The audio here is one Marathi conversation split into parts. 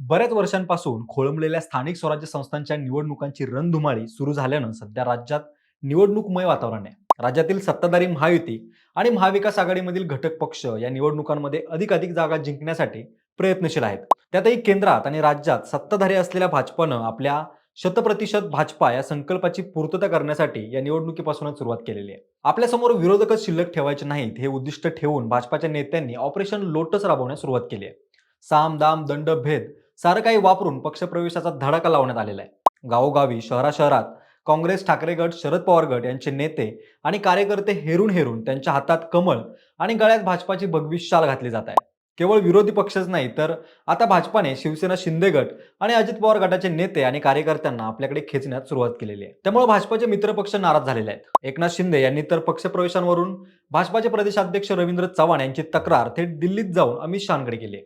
बऱ्याच वर्षांपासून खोळंबलेल्या स्थानिक स्वराज्य संस्थांच्या निवडणुकांची रणधुमाळी सुरू झाल्यानं सध्या राज्यात निवडणूकमय वातावरण आहे. राज्यातील सत्ताधारी महायुती आणि महाविकास आघाडीमधील घटक पक्ष या निवडणुकांमध्ये अधिकाधिक जागा जिंकण्यासाठी प्रयत्नशील आहेत. त्यातही केंद्रात आणि राज्यात सत्ताधारी असलेल्या भाजपानं आपल्या शतप्रतिशत भाजपा या संकल्पाची पूर्तता करण्यासाठी या निवडणुकीपासूनच सुरुवात केलेली आहे. आपल्यासमोर विरोधकच शिल्लक ठेवायचे नाहीत हे उद्दिष्ट ठेवून भाजपाच्या नेत्यांनी ऑपरेशन लोटस राबवण्यास सुरुवात केली आहे. साम दाम दंड भेद सारं काही वापरून पक्षप्रवेशाचा धडाका लावण्यात आलेला आहे. गावोगावी शहराशहरात काँग्रेस ठाकरे गट शरद पवार गट यांचे नेते आणि कार्यकर्ते हेरून हेरून त्यांच्या हातात कमळ आणि गळ्यात भाजपाची भगवी शाल घातली जात आहे. केवळ विरोधी पक्षच नाही तर आता भाजपाने शिवसेना शिंदे गट आणि अजित पवार गटाचे नेते आणि कार्यकर्त्यांना आपल्याकडे खेचण्यात सुरुवात केलेली आहे. त्यामुळे भाजपाचे मित्रपक्ष नाराज झालेले आहेत. एकनाथ शिंदे यांनी तर पक्षप्रवेशांवरून भाजपाचे प्रदेशाध्यक्ष रवींद्र चव्हाण यांची तक्रार थेट दिल्लीत जाऊन अमित शहाकडे केली आहे.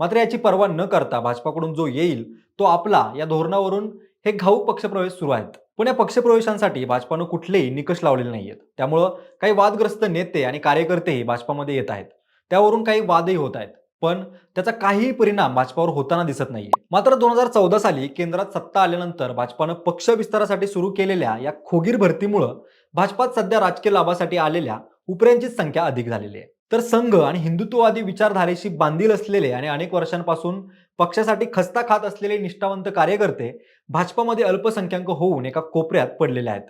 मात्र याची पर्वा न करता भाजपाकडून जो येईल तो आपला या धोरणावरून हे घाऊक पक्षप्रवेश सुरू आहेत. पण या पक्षप्रवेशांसाठी भाजपानं कुठलेही निकष लावलेले नाहीयेत. त्यामुळं काही वादग्रस्त नेते आणि कार्यकर्तेही भाजपामध्ये येत आहेत. त्यावरून काही वादही होत आहेत. पण त्याचा काहीही परिणाम भाजपावर होताना दिसत नाहीये. मात्र दोन हजार चौदा साली केंद्रात सत्ता आल्यानंतर भाजपानं पक्ष विस्तारासाठी सुरू केलेल्या या खोगीर भरतीमुळं भाजपात सध्या राजकीय लाभासाठी आलेल्या उपऱ्यांचीच संख्या अधिक झालेली आहे. तर संघ आणि हिंदुत्ववादी विचारधारेशी बांधील असलेले आणि अनेक वर्षांपासून पक्षासाठी खस्ता खात असलेले निष्ठावंत कार्यकर्ते भाजपामध्ये अल्पसंख्याक होऊन एका कोपऱ्यात पडलेले आहेत.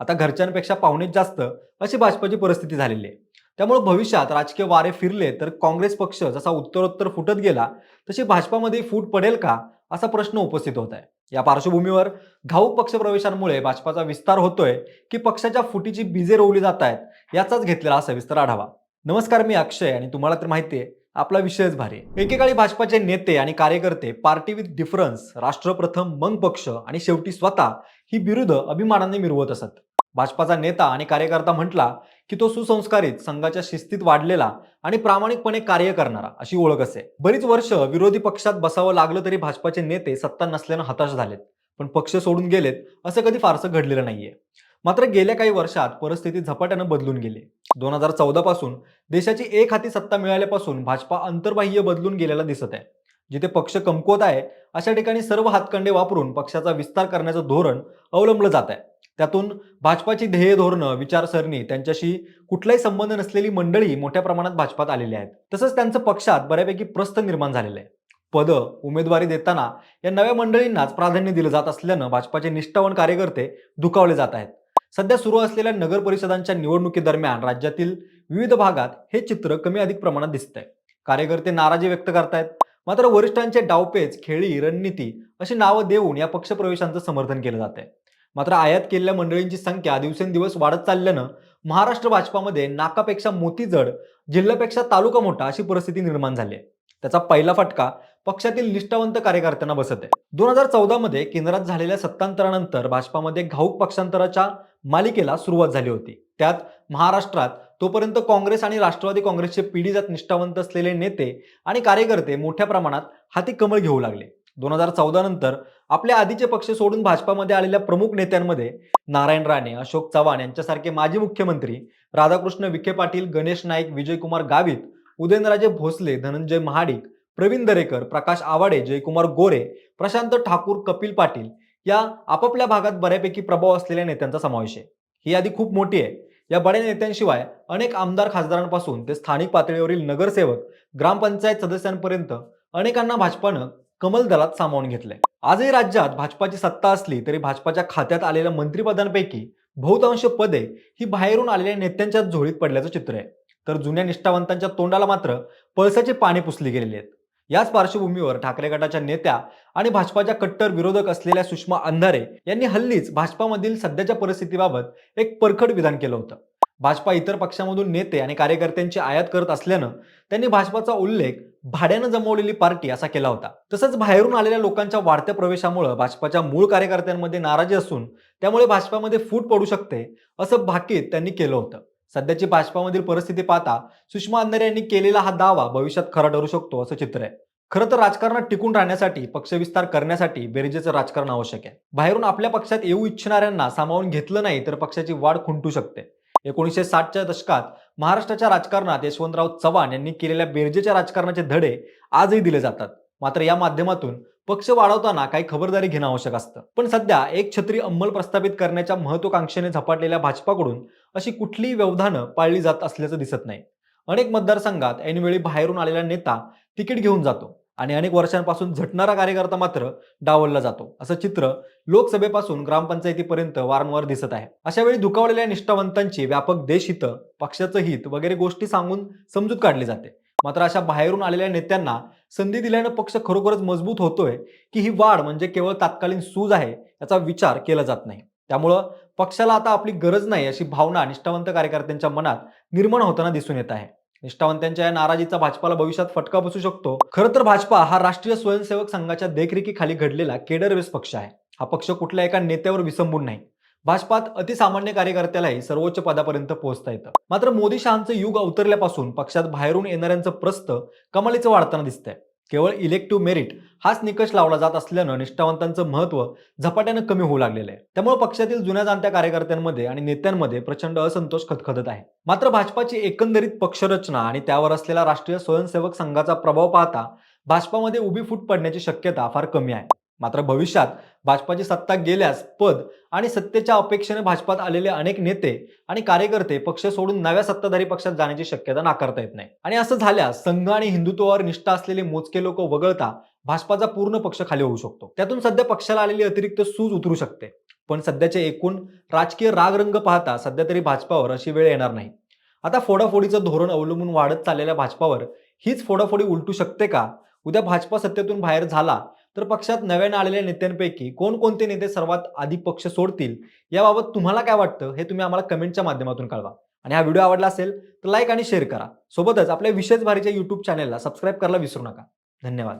आता घरच्यांपेक्षा पाहुणेच जास्त अशी भाजपाची परिस्थिती झालेली आहे. त्यामुळे भविष्यात राजकीय वारे फिरले तर काँग्रेस पक्ष जसा उत्तरोत्तर फुटत गेला तशी भाजपामध्ये फूट पडेल का असा प्रश्न उपस्थित होत आहे. या पार्श्वभूमीवर घाऊक पक्षप्रवेशांमुळे भाजपाचा विस्तार होतोय की पक्षाच्या फुटीची बीजे रोवली जात आहेत याचाच घेतलेला सविस्तर आढावा. नमस्कार मी अक्षय आणि तुम्हाला तर माहिती आहे आपला विषयच भारी एकेकाळी भाजपाचे नेते आणि कार्यकर्ते पार्टी विथ डिफरन्स राष्ट्रप्रथम मंग पक्ष आणि शेवटी स्वतः ही विरुद्ध अभिमानाने मिरवत असत. भाजपाचा नेता आणि कार्यकर्ता म्हटला की तो सुसंस्कारित संघाच्या शिस्तीत वाढलेला आणि प्रामाणिकपणे कार्य करणारा अशी ओळख असे. बरीच वर्ष विरोधी पक्षात बसावं लागलं तरी भाजपाचे नेते सत्ता नसल्यानं हताश झालेत. पण पक्ष सोडून गेलेत असं कधी फारसं घडलेलं नाहीये. मात्र गेल्या काही वर्षात परिस्थिती झपाट्यानं बदलून गेली. दोन हजार चौदा पासून देशाची एक हाती सत्ता मिळाल्यापासून भाजपा अंतर्बाह्य बदलून गेलेला दिसत आहे. जिथे पक्ष कमकुवत आहे अशा ठिकाणी सर्व हातखंडे वापरून पक्षाचा विस्तार करण्याचं धोरण अवलंबलं जात आहे. त्यातून भाजपाची ध्येय धोरणं विचारसरणी त्यांच्याशी कुठलाही संबंध नसलेली मंडळी मोठ्या प्रमाणात भाजपात आलेली आहेत. तसंच त्यांचं पक्षात बऱ्यापैकी प्रस्थ निर्माण झालेलं आहे. पद उमेदवारी देताना या नव्या मंडळींनाच प्राधान्य दिलं जात असल्यानं भाजपाचे निष्ठावान कार्यकर्ते दुखावले जात आहेत. सध्या सुरू असलेल्या नगर परिषदांच्या निवडणुकीदरम्यान राज्यातील विविध भागात हे चित्र कमी अधिक प्रमाणात दिसत आहे कार्यकर्ते नाराजी व्यक्त करतायत. मात्र वरिष्ठांचे डावपेच खेळी रणनीती अशी नावं देऊन या पक्षप्रवेशांचं समर्थन केलं जात आहे मात्र आयात केलेल्या मंडळींची संख्या दिवसेंदिवस वाढत चालल्यानं महाराष्ट्र भाजपामध्ये नाकापेक्षा मोती जड जिल्ह्यापेक्षा तालुका मोठा अशी परिस्थिती निर्माण झाली आहे त्याचा पहिला फटका पक्षातील निष्ठावंत कार्यकर्त्यांना बसत आहे. दोन हजार चौदामध्ये केंद्रात झालेल्या सत्तांतरानंतर भाजपामध्ये घाऊक पक्षांतराच्या मालिकेला सुरुवात झाली होती. त्यात महाराष्ट्रात तोपर्यंत काँग्रेस आणि राष्ट्रवादी काँग्रेसचे पिढीजात निष्ठावंत असलेले नेते आणि कार्यकर्ते मोठ्या प्रमाणात हाती कमळ घेऊ लागले. दोन हजार चौदा नंतर आपल्या आधीचे पक्ष सोडून भाजपामध्ये आलेल्या प्रमुख नेत्यांमध्ये नारायण राणे अशोक चव्हाण यांच्यासारखे माजी मुख्यमंत्री राधाकृष्ण विखे पाटील गणेश नाईक विजयकुमार गावित उदयनराजे भोसले धनंजय महाडिक प्रवीण दरेकर प्रकाश आवाडे जयकुमार गोरे प्रशांत ठाकूर कपिल पाटील या आपापल्या भागात बऱ्यापैकी प्रभाव असलेल्या नेत्यांचा समावेश आहे. ही यादी खूप मोठी आहे. या बड्या नेत्यांशिवाय अनेक आमदार खासदारांपासून ते स्थानिक पातळीवरील नगरसेवक ग्रामपंचायत सदस्यांपर्यंत अनेकांना भाजपानं कमल दलात सामावून घेतलंय. आजही राज्यात भाजपाची सत्ता असली तरी भाजपाच्या खात्यात आलेल्या मंत्रिपदांपैकी बहुतांश पदे ही बाहेरून आलेल्या नेत्यांच्या झोळीत पडल्याचं चित्र आहे. तर जुन्या निष्ठावंतांच्या तोंडाला मात्र पळसाचे पाणी पुसली गेलेली आहेत. याच पार्श्वभूमीवर ठाकरे गटाच्या नेत्या आणि भाजपाच्या कट्टर विरोधक असलेल्या सुषमा अंधारे यांनी हल्लीच भाजपामधील सध्याच्या परिस्थितीबाबत एक परखड विधान केलं होतं. भाजपा इतर पक्षामधून नेते आणि कार्यकर्त्यांची आयात करत असल्यानं त्यांनी भाजपाचा उल्लेख भाड्यानं जमवलेली पार्टी असा केला होता. तसंच बाहेरून आलेल्या लोकांच्या वाढत्या प्रवेशामुळे भाजपाच्या मूळ कार्यकर्त्यांमध्ये नाराजी असून त्यामुळे भाजपामध्ये फूट पडू शकते असं भाकीत त्यांनी केलं होतं. सध्याची भाजपामधील परिस्थिती पाहता सुषमा अंधारे यांनी केलेला हा दावा भविष्यात खरा ठरू शकतो असं चित्र आहे. खरं तर राजकारणात टिकून राहण्यासाठी पक्षविस्तार करण्यासाठी बेरजेचं राजकारण आवश्यक आहे. बाहेरून आपल्या पक्षात येऊ इच्छिणाऱ्यांना सामावून घेतलं नाही तर पक्षाची वाढ खुंटू शकते. एकोणीसशे साठच्या दशकात महाराष्ट्राच्या राजकारणात यशवंतराव चव्हाण यांनी केलेल्या बेरजेच्या राजकारणाचे धडे आजही दिले जातात. मात्र या माध्यमातून पक्ष वाढवताना काही खबरदारी घेणं आवश्यक असतं. पण सध्या एक छत्री अंमल प्रस्थापित करण्याच्या महत्वाकांक्षेने झपाटलेल्या भाजपाकडून अशी कुठलीही व्यवधानं पाळली जात असल्याचं दिसत नाही. अनेक मतदारसंघात ऐनवेळी बाहेरून आलेला नेता तिकीट घेऊन जातो आणि अनेक वर्षांपासून झटणारा कार्यकर्ता मात्र डावलला जातो. असं चित्र लोकसभेपासून ग्रामपंचायतीपर्यंत वारंवार दिसत आहे. अशा वेळी दुखावलेल्या निष्ठावंतांची व्यापक देशहित पक्षाचं हित वगैरे गोष्टी सांगून समजूत काढली जाते. मात्र अशा बाहेरून आलेल्या नेत्यांना संधी दिल्यानं पक्ष खरोखरच मजबूत होतोय की ही वाढ म्हणजे केवळ तात्कालीन सूज आहे याचा विचार केला जात नाही. त्यामुळं पक्षाला आता आपली गरज नाही अशी भावना निष्ठावंत कार्यकर्त्यांच्या मनात निर्माण होताना दिसून येत आहे. निष्ठावंतांच्या या नाराजीचा भाजपाला भविष्यात फटका बसू शकतो. खरं तर भाजपा हा राष्ट्रीय स्वयंसेवक संघाच्या देखरेखीखाली घडलेला केडरवेस पक्ष आहे. हा पक्ष कुठल्या एका नेत्यावर विसंबून नाही. भाजपात अतिसामान्य कार्यकर्त्यालाही सर्वोच्च पदापर्यंत पोहोचता येतं. मात्र मोदी शहांचं युग अवतरल्यापासून पक्षात बाहेरून येणाऱ्यांचं प्रस्त कमालीचं वाढताना दिसतंय. केवळ इलेक्टिव्ह मेरिट हाच निकष लावला जात असल्यानं निष्ठावंतांचं महत्त्व झपाट्यानं कमी होऊ लागलेलं आहे. त्यामुळे पक्षातील जुन्या जाणत्या कार्यकर्त्यांमध्ये आणि नेत्यांमध्ये प्रचंड असंतोष खतखतत आहे. मात्र भाजपाची एकंदरीत पक्षरचना आणि त्यावर असलेला राष्ट्रीय स्वयंसेवक संघाचा प्रभाव पाहता भाजपामध्ये उभी फूट पडण्याची शक्यता फार कमी आहे. मात्र भविष्यात भाजपाची सत्ता गेल्यास पद आणि सत्तेच्या अपेक्षेने भाजपात आलेले अनेक नेते आणि कार्यकर्ते पक्ष सोडून नव्या सत्ताधारी पक्षात जाण्याची शक्यता नाकारता येत नाही. आणि असं झाल्यास संघ आणि हिंदुत्वावर निष्ठा असलेले मोजके लोक वगळता भाजपाचा पूर्ण पक्ष खाली होऊ शकतो. त्यातून सध्या पक्षाला आलेली अतिरिक्त सूज उतरू शकते. पण सध्याचे एकूण राजकीय रागरंग पाहता सध्या तरी भाजपावर अशी वेळ येणार नाही. आता फोडाफोडीचं धोरण अवलंबून वाढत चाललेल्या भाजपावर हीच फोडाफोडी उलटू शकते का? उद्या भाजपा सत्तेतून बाहेर झाला तर पक्षात नव्याने आलेल्या नेत्यांपैकी कोणकोणते नेते सर्वात आधी पक्ष सोडतील याबाबत तुम्हाला काय वाटतं हे तुम्ही आम्हाला कमेंटच्या माध्यमातून कळवा. आणि हा व्हिडिओ आवडला असेल तर लाईक आणि शेअर करा. सोबतच आपल्या विशेष भारीच्या युट्यूब चॅनेलला सबस्क्राईब करायला विसरू नका. धन्यवाद.